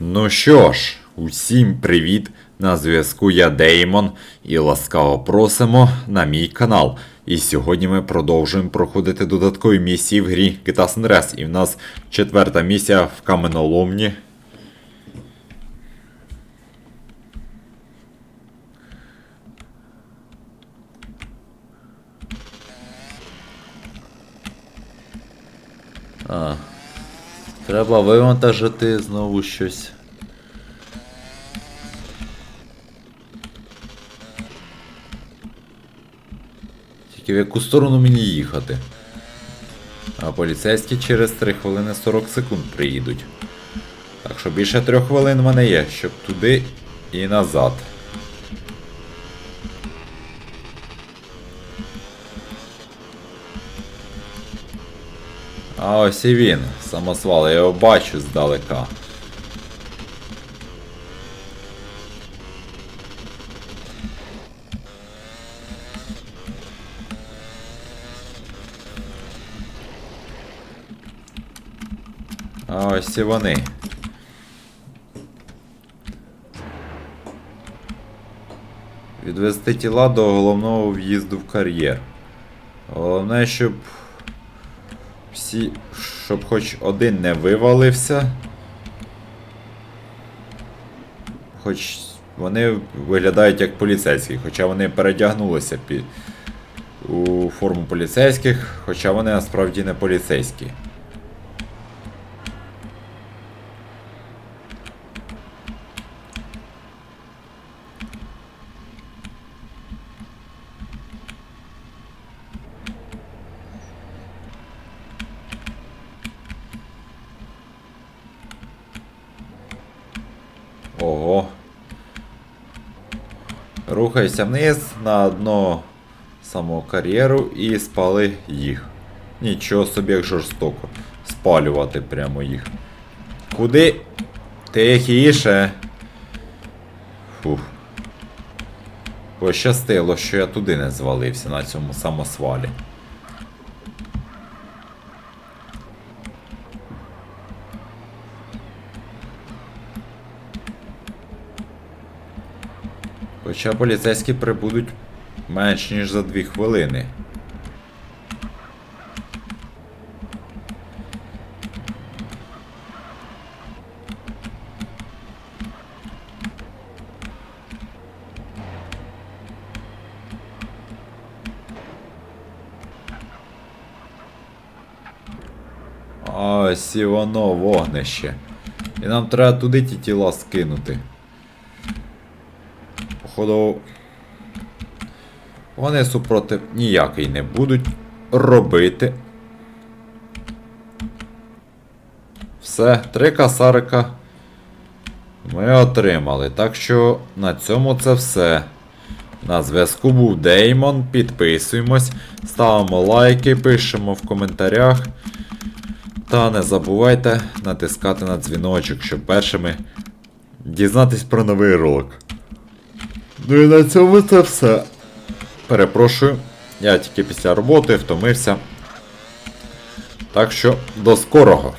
Ну що ж, усім привіт! На зв'язку я Деймон і ласкаво просимо на мій канал. І сьогодні ми продовжуємо проходити додаткові місії в грі GTA San І в нас четверта місія в каменоломні. А. Треба вивантажити знову щось. Тільки в яку сторону мені їхати? А поліцейські через 3 хвилини 40 секунд приїдуть. Так що більше 3 хвилин в мене є, щоб туди і назад. А ось і він, самосвал, я його бачу здалека. А ось і вони. Відвести тіла до головного в'їзду в кар'єр. Головне, щоб всі, щоб хоч один не вивалився. Хоч вони виглядають як поліцейські, хоча вони передягнулися під у форму поліцейських, хоча вони насправді не поліцейські. Ого. Рухайся вниз на дно самого кар'єру і спали їх. Нічого собі як жорстоко. Спалювати прямо їх. Куди? Тихіше. Фух. Пощастило, що я туди не звалився на цьому самосвалі. Хоча поліцейські прибудуть менш ніж за дві хвилини. Ось і воно вогнище. І нам треба туди ті тіла скинути. Походу. Вони супротив ніякий не будуть робити. Все, три касарика ми отримали. Так що на цьому це все. На зв'язку був Деймон. Підписуємось, ставимо лайки, пишемо в коментарях. Та не забувайте натискати на дзвіночок, щоб першими дізнатись про новий ролик. Ну і на цьому це все. Перепрошую, я тільки після роботи втомився. Так що до скорого!